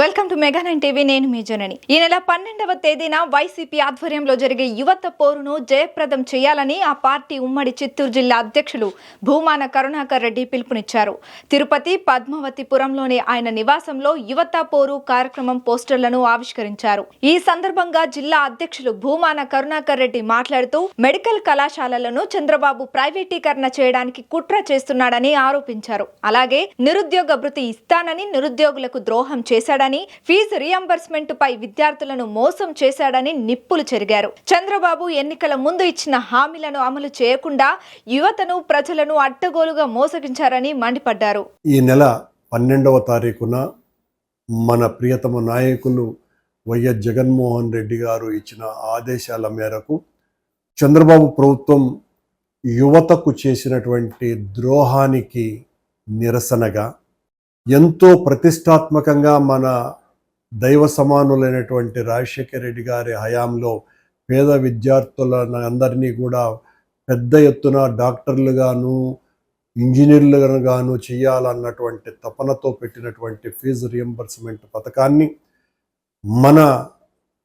Welcome to mega nine TV నేను మీ జనని. ఈ నెల పన్నెండవ తేదీన వైసీపీ ఆధ్వర్యంలో జరిగే యువత పోరును జయప్రదం చేయాలని ఆ పార్టీ ఉమ్మడి చిత్తూరు జిల్లా అధ్యక్షులు భూమాన కరుణాకర్ రెడ్డి పిలుపునిచ్చారు. తిరుపతి పద్మావతిపురంలోని ఆయన నివాసంలో యువత పోరు కార్యక్రమం పోస్టర్లను ఆవిష్కరించారు. ఈ సందర్భంగా జిల్లా అధ్యక్షులు భూమాన కరుణాకర్ రెడ్డి మాట్లాడుతూ మెడికల్ కళాశాలలను చంద్రబాబు ప్రైవేటీకరణ చేయడానికి కుట్ర చేస్తున్నాడని ఆరోపించారు. అలాగే నిరుద్యోగ భృతి ఇస్తానని నిరుద్యోగులకు ద్రోహం చేశాడు చేశాడని ఫీజు రీఎంబర్స్మెంట్ పై విద్యార్థులను మోసం చేశాడని నిప్పులు చెరిగారు. చంద్రబాబు ఎన్నికల ముందు ఇచ్చిన హామీలను అమలు చేయకుండా యువతను ప్రజలను అడ్డగోలుగా మోసగించారని మండిపడ్డారు. ఈ నెల పన్నెండవ తారీఖున మన ప్రియతమ నాయకులు వైఎస్ జగన్మోహన్ రెడ్డి గారు ఇచ్చిన ఆదేశాల మేరకు చంద్రబాబు ప్రభుత్వం యువతకు చేసినటువంటి ద్రోహానికి నిరసనగా ఎంతో ప్రతిష్టాత్మకంగా మన దైవ సమానులైనటువంటి రాజశేఖర రెడ్డి గారి హయాంలో పేద విద్యార్థులను అందరినీ కూడా పెద్ద ఎత్తున డాక్టర్లుగాను ఇంజనీర్లుగా గాను చేయాలన్నటువంటి తపనతో పెట్టినటువంటి ఫీజు రియంబర్స్మెంట్ పథకాన్ని మన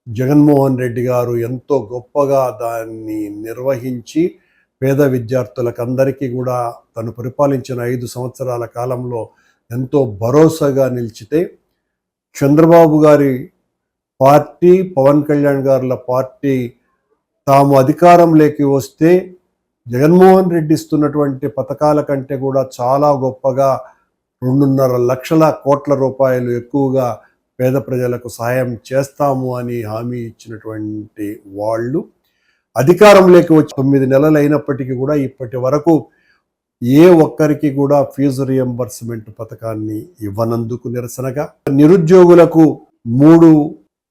జగన్మోహన్ రెడ్డి గారు ఎంతో గొప్పగా దాన్ని నిర్వహించి పేద విద్యార్థులకు అందరికీ కూడా తను పరిపాలించిన ఐదు సంవత్సరాల కాలంలో ఎంతో భరోసాగా నిలిచితే చంద్రబాబు గారి పార్టీ పవన్ కళ్యాణ్ గారుల పార్టీ తాము అధికారంలోకి వస్తే జగన్మోహన్ రెడ్డి ఇస్తున్నటువంటి పథకాల కంటే కూడా చాలా గొప్పగా రెండున్నర లక్షల కోట్ల రూపాయలు ఎక్కువగా పేద ప్రజలకు సహాయం చేస్తాము అని హామీ ఇచ్చినటువంటి వాళ్ళు అధికారంలోకి వచ్చి తొమ్మిది నెలలు అయినప్పటికీ కూడా ఇప్పటి వరకు ఏ ఒక్కరికి కూడా ఫీజు రియంబర్స్మెంట్ పథకాన్ని ఇవ్వనందుకు నిరసనగా నిరుద్యోగులకు మూడు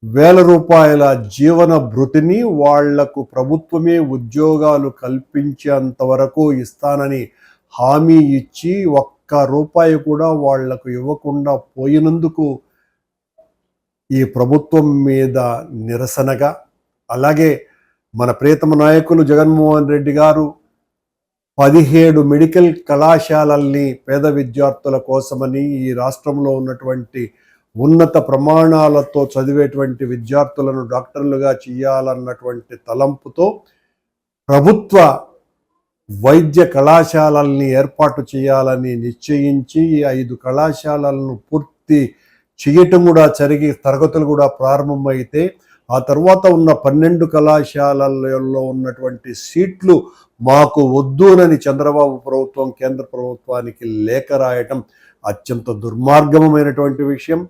వేల రూపాయల జీవన భృతిని వాళ్ళకు ప్రభుత్వమే ఉద్యోగాలు కల్పించేంత వరకు ఇస్తానని హామీ ఇచ్చి ఒక్క రూపాయి కూడా వాళ్ళకు ఇవ్వకుండా పోయినందుకు ఈ ప్రభుత్వం మీద నిరసనగా అలాగే మన ప్రియతమ నాయకులు జగన్మోహన్ రెడ్డి గారు పదిహేడు మెడికల్ కళాశాలల్ని పేద విద్యార్థుల కోసమని ఈ రాష్ట్రంలో ఉన్నటువంటి ఉన్నత ప్రమాణాలతో చదివేటువంటి విద్యార్థులను డాక్టర్లుగా చేయాలన్నటువంటి తలంపుతో ప్రభుత్వ వైద్య కళాశాలల్ని ఏర్పాటు చేయాలని నిశ్చయించి ఈ ఐదు కళాశాలలను పూర్తి చేయటం కూడా జరిగి తరగతులు కూడా ప్రారంభమైతే ఆ తర్వాత ఉన్న పన్నెండు కళాశాలల్లో ఉన్నటువంటి సీట్లు మాకు వద్దునని చంద్రబాబు ప్రభుత్వం కేంద్ర ప్రభుత్వానికి లేఖ రాయటం అత్యంత దుర్మార్గమైనటువంటి విషయం.